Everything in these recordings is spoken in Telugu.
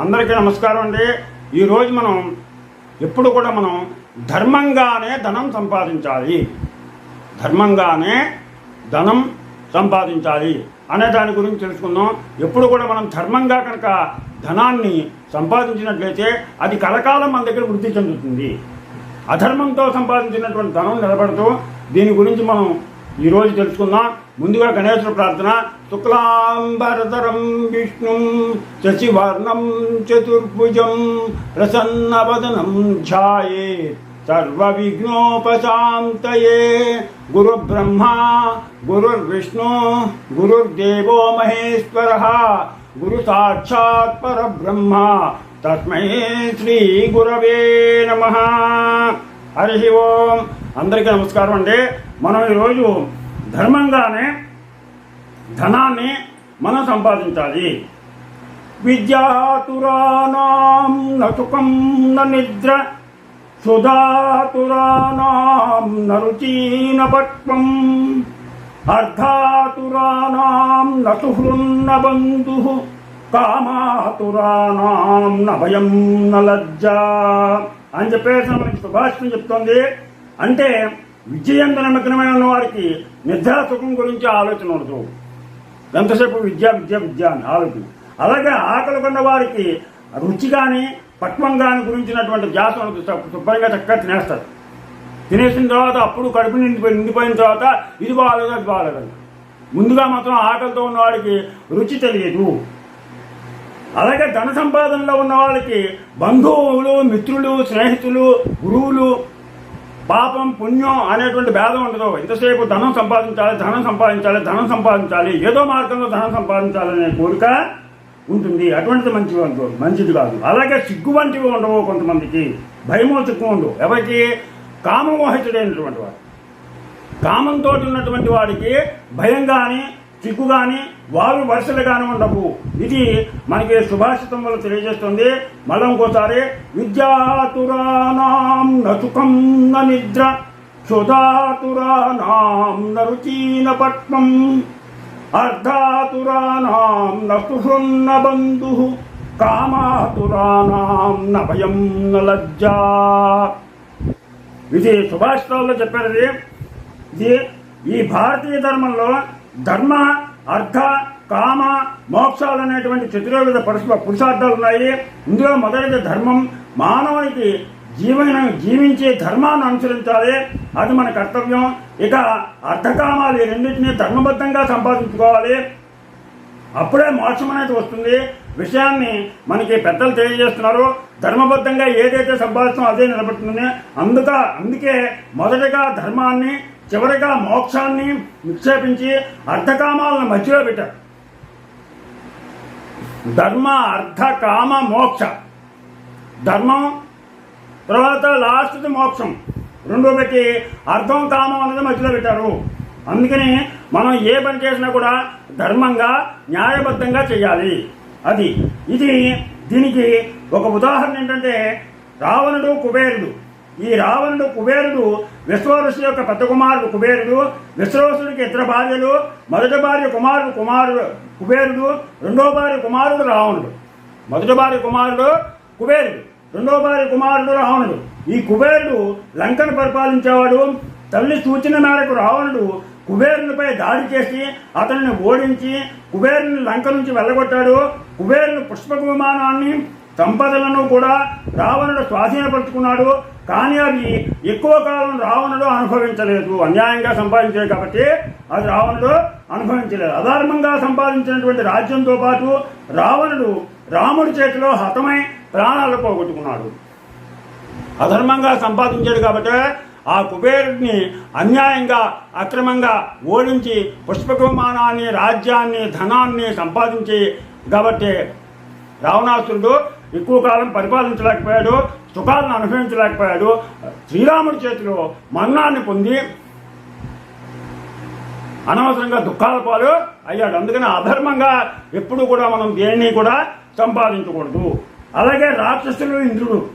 అందరికీ నమస్కారం అండి. ఈరోజు మనం ఎప్పుడు కూడా మనం ధర్మంగానే ధనం సంపాదించాలి. ధర్మంగానే ధనం సంపాదించాలి అనే దాని గురించి తెలుసుకుందాం. ఎప్పుడు కూడా మనం ధర్మంగా కనుక ధనాన్ని సంపాదించినట్లయితే అది కలకాలం మన దగ్గర వృద్ధి చెందుతుంది. అధర్మంతో సంపాదించినటువంటి ధనం నిలబడుతూ దీని గురించి మనం ఈరోజు తెలుసుకుందాం. ముందుగా గణేశ్వర ప్రార్థన. శుక్లాంబరధరం విష్ణు శశివర్ణం చతుర్భుజం ప్రసన్నవదనం ధ్యాయే. సర్వవిఘ్నోపశాంతయే. గురుబ్రహ్మ గురుర్విష్ణు గురుర్దేవో మహేశ్వర గురు సాక్షాత్ పరబ్రహ్మ. తస్మై శ్రీ గురవే నమ. హరి ఓం. అందరికీ నమస్కారం అండి. మనం ఈరోజు ధర్మంగానే ధనాన్ని మనం సంపాదించాలి. విద్యాతురాణం నసుకం న నిద్ర సుధాతురాణం నరుచీన పట్వం అర్ధాతురాణం నసుహృన్న బంధు కామాతురాణం న భయం న లజ్జ అని చెప్పేసి మనకి సుభాషితం చెప్తోంది. అంటే విజయంతో నిమగ్నమైన ఉన్న వారికి నిద్ర సుఖం గురించి ఆలోచన ఉండదు. ఎంతసేపు విద్య విద్య విద్య అని ఆలోచన. అలాగే ఆకలి కొన్న వారికి రుచి కానీ పక్వం కానీ గురించినటువంటి ధ్యాస ఉండదు. శుభ్రంగా చక్కగా తినేస్తారు. తినేసిన తర్వాత అప్పుడు కడుపు నిండిపోయి నిండిపోయిన తర్వాత ఇది బాగాలేదు అది బాగాలేదు? ముందుగా మాత్రం ఆకలితో ఉన్నవాడికి రుచి తెలియదు. అలాగే ధన సంపాదనలో ఉన్న వాళ్ళకి బంధువులు మిత్రులు స్నేహితులు గురువులు పాపం పుణ్యం అనేటువంటి భేదం ఉండదు. ఎంతసేపు ధనం సంపాదించాలి ధనం సంపాదించాలి ధనం సంపాదించాలి ఏదో మార్గంలో ధనం సంపాదించాలనే కోరిక ఉంటుంది. అటువంటిది మంచి మంచిది కాదు. అలాగే సిగ్గు వంటివి ఉండవు కొంతమందికి. భయమో సిగ్గు ఉండవు. ఎవరికి? కామమోహితుడైనటువంటి వాడు. కామంతో ఉన్నటువంటి వాడికి భయం కానీ చిక్కు కానీ వారు వరుసలు కానీ ఉండవు. ఇది మనకి సుభాషితం వల్ల తెలియజేస్తుంది. మళ్ళీ ఇంకోసారి విద్యాతురాణం నచుకం న నిద్ర క్షుధాతురాణం నరుచీన పట్నం అర్ధాతురాణం నృన్న బంధు కామాతురాణం న భయం న లజ్జా. ఇది సుభాషితాల్లో చెప్పారు ఇది ఈ భారతీయ ధర్మంలో ధర్మ అర్థ కామ మోక్షాలు అనేటువంటి చతుర్విధ పరస్పర పురుషార్థాలు ఉన్నాయి ఇందులో మొదటిది ధర్మం. మానవునికి జీవన జీవించే ధర్మాన్ని అనుసరించాలి. అది మన కర్తవ్యం. ఇక అర్థకామాలు రెండింటినీ ధర్మబద్ధంగా సంపాదించుకోవాలి. అప్పుడే మోక్షం అనేది వస్తుంది. విషయాన్ని మనకి పెద్దలు తెలియజేస్తున్నారు. ధర్మబద్ధంగా ఏదైతే సంపాదిస్తామో అదే నిలబడుతుంది. అందుక అందుకే మొదటగా ధర్మాన్ని చివరిగా మోక్షాన్ని నిక్షేపించి అర్థకామాలను మధ్యలో పెట్టారు. ధర్మ అర్థ కామ మోక్ష. ధర్మం తర్వాత లాస్ట్ది మోక్షం. రెండో పెట్టి అర్థం కామం అనేది మధ్యలో పెట్టారు. అందుకని మనం ఏ పని చేసినా కూడా ధర్మంగా న్యాయబద్ధంగా చేయాలి. అది. ఇది దీనికి ఒక ఉదాహరణ ఏంటంటే రావణుడు కుబేరుడు. ఈ రావణుడు కుబేరుడు విశ్వవసు యొక్క పెద్ద కుమారుడు కుబేరుడు విశ్వరుషుడికి ఇతర భార్యలు మొదటి భార్య కుమారుడు కుమారుడు కుబేరుడు రెండో భార్య కుమారుడు రావణుడు. మొదటి భార్య కుమారుడు కుబేరుడు రెండో భార్య కుమారుడు రావణుడు. ఈ కుబేరుడు లంకను పరిపాలించేవాడు. తల్లి సూచన మేరకు రావణుడు కుబేరునిపై దాడి చేసి అతనిని ఓడించి కుబేరుని లంక నుంచి వెళ్ళగొట్టాడు. కుబేరుని పుష్పక విమానాన్ని సంపదలను కూడా రావణుడు స్వాధీనపరుచుకున్నాడు. కానీ అవి ఎక్కువ కాలం రావణుడు అనుభవించలేదు. అన్యాయంగా సంపాదించాడు కాబట్టి అది రావణుడు అనుభవించలేదు. అధర్మంగా సంపాదించినటువంటి రాజ్యంతో పాటు రావణుడు రాముడి చేతిలో హతమై ప్రాణాలు పోగొట్టుకున్నాడు. అధర్మంగా సంపాదించాడు కాబట్టి ఆ కుబేరుడిని అన్యాయంగా అక్రమంగా ఓడించి పుష్పక విమానాన్ని రాజ్యాన్ని ధనాన్ని సంపాదించి కాబట్టి రావణాసురుడు ఎక్కువ కాలం పరిపాలించలేకపోయాడు సుఖాలను అనుభవించలేకపోయాడు. శ్రీరాముడి చేతిలో మరణాన్ని పొంది అనవసరంగా దుఃఖాల పాలు అయ్యాడు. అందుకని అధర్మంగా ఎప్పుడు కూడా మనం దేన్ని కూడా సంపాదించకూడదు. అలాగే రాక్షసులు ఇంద్రుడు.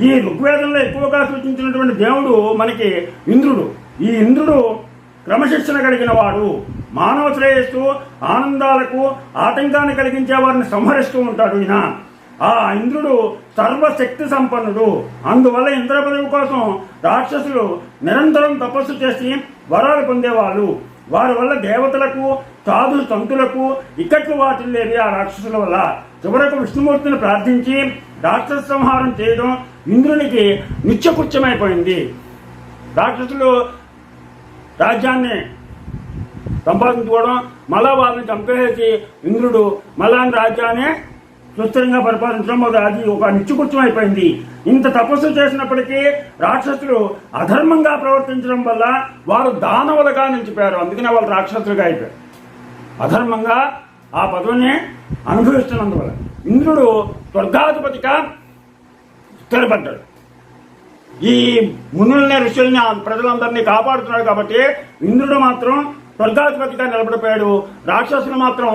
ఈ ఋగ్వేదంలో ఎక్కువగా సూచించినటువంటి దేవుడు మనకి ఇంద్రుడు. ఈ ఇంద్రుడు క్రమశిక్షణ కలిగిన వాడు. మానవ శ్రేయస్సు ఆనందాలకు ఆటంకాన్ని కలిగించే వారిని సంహరిస్తూ ఉంటాడు ఈయన. ఆ ఇంద్రుడు సర్వశక్తి సంపన్నుడు. అందువల్ల ఇంద్ర పదవి కోసం రాక్షసులు నిరంతరం తపస్సు చేసి వరాలు పొందేవాళ్ళు. వారి వల్ల దేవతలకు సాధు సంతులకు ఇక్కట్లు లేవి ఆ రాక్షసుల వల్ల. చివరకు విష్ణుమూర్తిని ప్రార్థించి రాక్షస సంహారం చేయడం ఇంద్రునికి నిత్యకృత్యమైపోయింది. రాక్షసులు రాజ్యాన్ని సంపాదించుకోవడం మళ్ళా వాళ్ళని చంపేసి ఇంద్రుడు మళ్ళా రాజ్యాన్ని సుస్థిరంగా పరిపాలించడం అది ఒక నిత్యకృత్యం అయిపోయింది. ఇంత తపస్సు చేసినప్పటికీ రాక్షసులు అధర్మంగా ప్రవర్తించడం వల్ల వారు దానవులుగా నిలిచిపోయారు. అందుకనే వాళ్ళు రాక్షసులుగా అయిపోయారు. అధర్మంగా ఆ పదవిని అనుభవిస్తున్నందువల్ల ఇంద్రుడు స్వర్గాధిపతిగా స్థిరపడ్డాడు. ఈ మునుల్ని ఋషుల్ని ప్రజలందరినీ కాపాడుతున్నాడు కాబట్టి ఇంద్రుడు మాత్రం స్వర్గాధిపతిగా నిలబడిపోయాడు. రాక్షసులు మాత్రం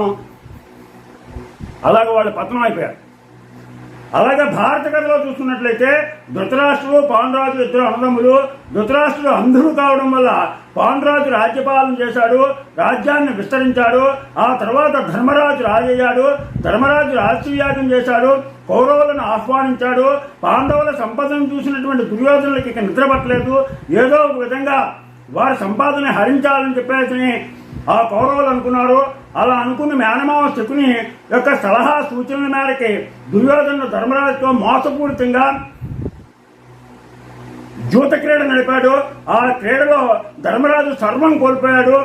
అలాగే వాళ్ళు పతనం అయిపోయారు. అలాగే భారత కథలో చూసుకున్నట్లయితే ధృతరాష్ట్రుడు పాండురాజు ఇద్దరు అన్నదమ్ములు ధృతరాష్ట్రుడు అంధుడు కావడం వల్ల పాండురాజు రాజ్యపాలన చేశాడు రాజ్యాన్ని విస్తరించాడు ఆ తర్వాత ధర్మరాజు రాజయ్యాడు ధర్మరాజు రాజసూయాగం చేశాడు కౌరవులను ఆహ్వానించాడు పాండవుల సంపదను చూసినటువంటి దుర్యోధనులకి ఇక నిద్రపట్టలేదు ఏదో ఒక విధంగా వారి సంపాదన హరించాలని చెప్పేసి ఆ కౌరవులు అనుకున్నారు. అలా అనుకున్న మేనమావ శకుని యొక్క సలహా సూచనల మేరకి దుర్యోధను ధర్మరాజుతో మోసపూరితంగా జూత క్రీడ నడిపాడు. ఆ క్రీడలో ధర్మరాజు సర్వం కోల్పోయాడు.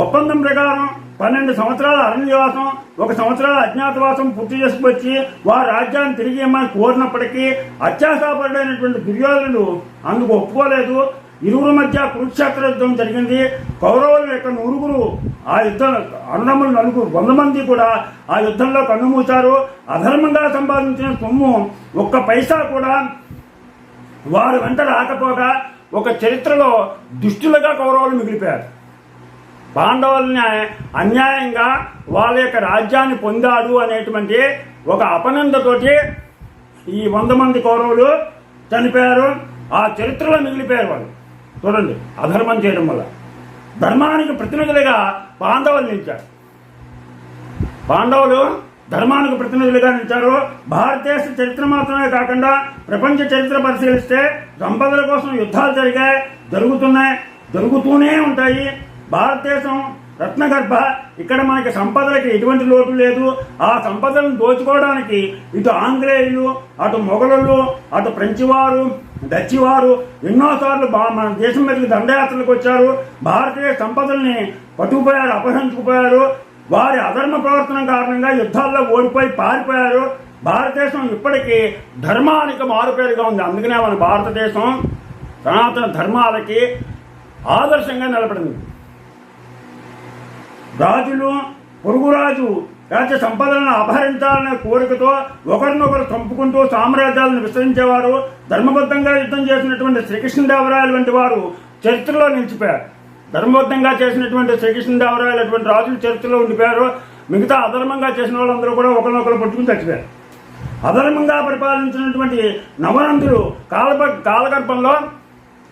ఒప్పందం ప్రకారం పన్నెండు సంవత్సరాల అరణ్యవాసం ఒక సంవత్సరాల అజ్ఞాతవాసం పూర్తి చేసుకొచ్చి వారి రాజ్యాన్ని తిరిగి ఇమ్మని కోరినప్పటికీ అత్యాశాపరుడైనటువంటి దుర్యోధనుడు అందుకు ఒప్పుకోలేదు. ఇరువురు మధ్య కురుక్షేత్ర యుద్ధం జరిగింది. కౌరవుల యొక్క నూరుగురు ఆ యుద్ధం అన్నములు నలుగురు వంద మంది కూడా ఆ యుద్ధంలో కన్నుమూశారు. అధర్మంగా సంపాదించిన సొమ్ము ఒక్క పైసా కూడా వారు వెంట రాకపోగా ఒక చరిత్రలో దుష్టులుగా కౌరవులు మిగిలిపోయారు. పాండవుల్ని అన్యాయంగా వాళ్ళ యొక్క రాజ్యాన్ని పొందాడు అనేటువంటి ఒక అపనందతోటి ఈ వంద మంది కౌరవులు చనిపోయారు. ఆ చరిత్రలో మిగిలిపోయారు వాళ్ళు. చూడండి అధర్మం చేయడం వల్ల. ధర్మానికి ప్రతినిధులుగా పాండవులు నిలిచారు. పాండవులు ధర్మానికి ప్రతినిధులుగా నిలిచారు. భారతదేశ చరిత్ర మాత్రమే కాకుండా ప్రపంచ చరిత్ర పరిశీలిస్తే సంపదల కోసం యుద్ధాలు జరిగాయి జరుగుతున్నాయి జరుగుతూనే ఉంటాయి. భారతదేశం రత్నగర్భ ఇక్కడ మనకి సంపదలకి ఎటువంటి లోటు లేదు. ఆ సంపదలను దోచుకోవడానికి ఇటు ఆంగ్లేయులు అటు మొఘలులు అటు ఫ్రెంచ్ వారు డచ్చి వారు ఎన్నోసార్లు బా- మన దేశం మీదకి దండయాత్రలకు వచ్చారు. భారతీయ సంపదల్ని పట్టుకుపోయారు అపహరించుకుపోయారు. వారి అధర్మ ప్రవర్తన కారణంగా యుద్ధాల్లో ఓడిపోయి పారిపోయారు. భారతదేశం ఇప్పటికీ ధర్మానికి మారుపేరుగా ఉంది. అందుకనే మన భారతదేశం సనాతన ధర్మాలకి ఆదర్శంగా నిలబడింది. రాజులు పొరుగురాజు రాజ్య సంపదలను అపహరించాలనే కోరికతో ఒకరినొకరు చంపుకుంటూ సామ్రాజ్యాలను విస్తరించేవారు ధర్మబద్ధంగా యుద్ధం చేసినటువంటి శ్రీకృష్ణదేవరాయలు వంటి వారు చరిత్రలో నిలిచిపోయారు. ధర్మబద్ధంగా చేసినటువంటి శ్రీకృష్ణదేవరాయలు అటువంటి రాజులు చరిత్రలో ఉండిపోయారు. మిగతా అధర్మంగా చేసిన వాళ్ళందరూ కూడా ఒకరినొకరు పట్టుకుని చచ్చిపోయారు. అధర్మంగా పరిపాలించినటువంటి నవనందులు కాలప కాలగర్భంలో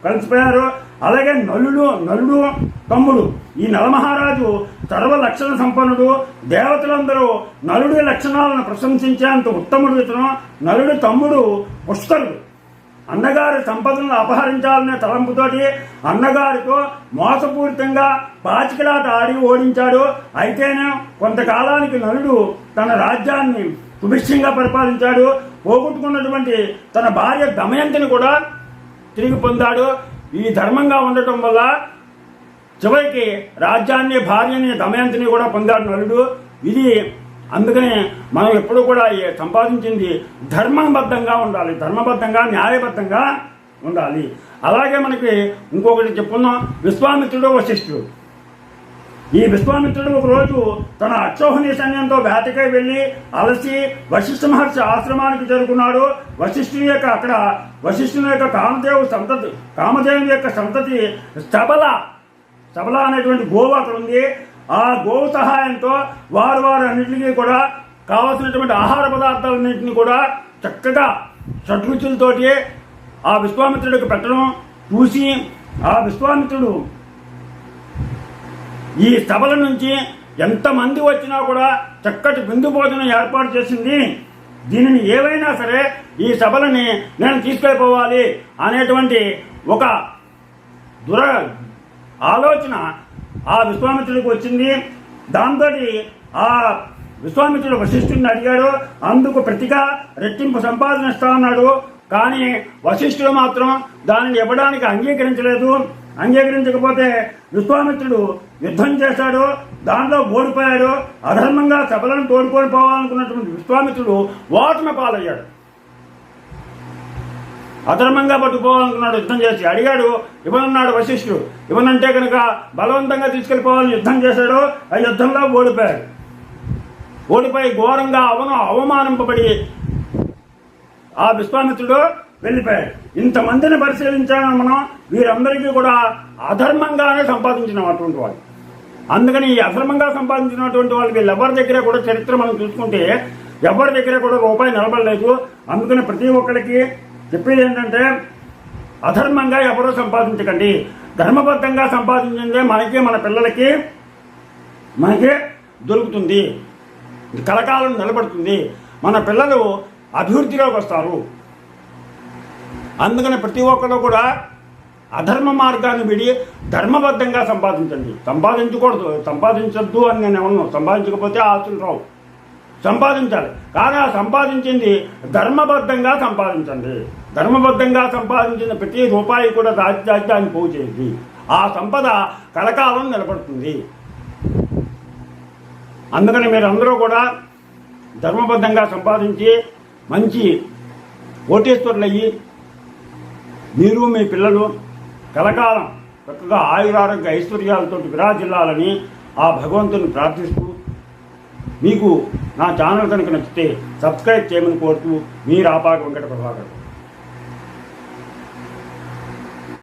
కలిసిపోయారు. అలాగే నలుడు నలుడు తమ్ముడు. ఈ నలమహారాజు సర్వ లక్షణ సంపన్నుడు. దేవతలందరూ నలుడి లక్షణాలను ప్రశంసించేంత ఉత్తముడు ఇతను. నలుడి తమ్ముడు పుష్కరుడు. అన్నగారి సంపదలను అపహరించాలనే తలంపుతోటి అన్నగారితో మోసపూరితంగా పాచికలాట ఆడి ఓడించాడు. అయితేనే కొంతకాలానికి నలుడు తన రాజ్యాన్ని సుభిక్షంగా పరిపాలించాడు. పోగొట్టుకున్నటువంటి తన భార్య దమయంతిని కూడా తిరిగి పొందాడు. ఈ ధర్మంగా ఉండటం వల్ల చివరికి రాజ్యాన్ని భార్యని దమయంతిని కూడా పొందాడు నలుడు. ఇది అందుకనే మనం ఎప్పుడు కూడా సంపాదించింది ధర్మబద్ధంగా ఉండాలి. ధర్మబద్ధంగా న్యాయబద్ధంగా ఉండాలి. అలాగే మనకి ఇంకొకటి చెప్పుకుందాం. విశ్వామిత్రుడు వశిష్ఠుడు ఈ విశ్వామిత్రుడు ఒక రోజు తన అక్షోహణి సైన్యంతో వేటకై వెళ్ళి అలసి వశిష్ఠ మహర్షి ఆశ్రమానికి చేరుకున్నాడు. వశిష్ఠుని యొక్క అక్కడ వశిష్ఠుని యొక్క కామదేవు సంతతి కామదేవుని యొక్క సంతతి శబల శబల అనేటువంటి గోవు అక్కడ ఉంది. ఆ గోవు సహాయంతో వారు వారు అన్నింటినీ కూడా కావలసినటువంటి ఆహార పదార్థాలన్నింటినీ కూడా చక్కగా షడ్రుచులతోటి ఆ విశ్వామిత్రుడికి పెట్టడం చూసి ఆ విశ్వామిత్రుడు ఈ సభల నుంచి ఎంతమంది వచ్చినా కూడా చక్కటి విందు భోజనం ఏర్పాటు చేసింది. దీనిని ఏవైనా సరే ఈ సభలని నేను తీసుకెళ్ళిపోవాలి అనేటువంటి ఒక దుర ఆలోచన ఆ విశ్వామిత్రుడికి వచ్చింది. దాంతో ఆ విశ్వామిత్రుడు వశిష్ఠుడిని అడిగాడు. అందుకు ప్రతిగా రెట్టింపు సంపాదన ఇస్తా అన్నాడు. కానీ వశిష్ఠుడు మాత్రం దానిని ఇవ్వడానికి అంగీకరించలేదు. అంగీకరించకపోతే విశ్వామిత్రుడు యుద్ధం చేశాడు దాంట్లో ఓడిపోయాడు అధర్మంగా సభలను తోడుకొని పోవాలనుకున్నటువంటి విశ్వామిత్రుడు ఓటమి పాలయ్యాడు. అధర్మంగా పట్టుకుపోవాలనుకున్నాడు యుద్ధం చేసి అడిగాడు ఇవ్వనున్నాడు వశిష్ఠుడు ఇవ్వనంటే కనుక బలవంతంగా తీసుకెళ్ళిపోవాలని యుద్ధం చేశాడు ఆ యుద్ధంలో ఓడిపోయాడు. ఓడిపోయి ఘోరంగా అవను అవమానింపబడి ఆ విశ్వామిత్రుడు వెళ్ళిపోయాడు ఇంతమందిని పరిశీలించాలని మనం వీరందరికీ కూడా అధర్మంగానే సంపాదించినటువంటి వాళ్ళు. అందుకని ఈ అధర్మంగా సంపాదించినటువంటి వాళ్ళు వీళ్ళెవరి దగ్గర కూడా చరిత్ర మనం చూసుకుంటే ఎవరి దగ్గర కూడా రూపాయి నిలబడలేదు. అందుకని ప్రతి ఒక్కరికి చెప్పేది ఏంటంటే అధర్మంగా ఎవరో సంపాదించకండి. ధర్మబద్ధంగా సంపాదించిందే మనకి మన పిల్లలకి మనకి దొరుకుతుంది. కలకాలం నిలబడుతుంది. మన పిల్లలు అభివృద్ధిలోకి వస్తారు. అందుకని ప్రతి ఒక్కరు కూడా అధర్మ మార్గాన్ని విడి ధర్మబద్ధంగా సంపాదించండి. సంపాదించకూడదు. సంపాదించద్దు అని నేను ఏమన్నాను సంపాదించకపోతే ఆస్తులు రావు. సంపాదించాలి. కానీ ఆ సంపాదించింది ధర్మబద్ధంగా సంపాదించండి. ధర్మబద్ధంగా సంపాదించిన ప్రతి రూపాయి కూడా రాజ్యాన్ని పోగు చేయండి. ఆ సంపద కలకాలం నిలబడుతుంది. అందుకని మీరందరూ కూడా ధర్మబద్ధంగా సంపాదించి మంచి కోటేశ్వరులు అయ్యి మీరు మీ పిల్లలు కలకాలం చక్కగా ఆయురారోగ్య ఐశ్వర్యాలతో విరాజిల్లాలని ఆ భగవంతుని ప్రార్థిస్తూ మీకు నా ఛానల్ కనుక నచ్చితే సబ్స్క్రైబ్ చేయమని కోరుతూ మీరు ఆపాక వెంకట ప్రభాకర్.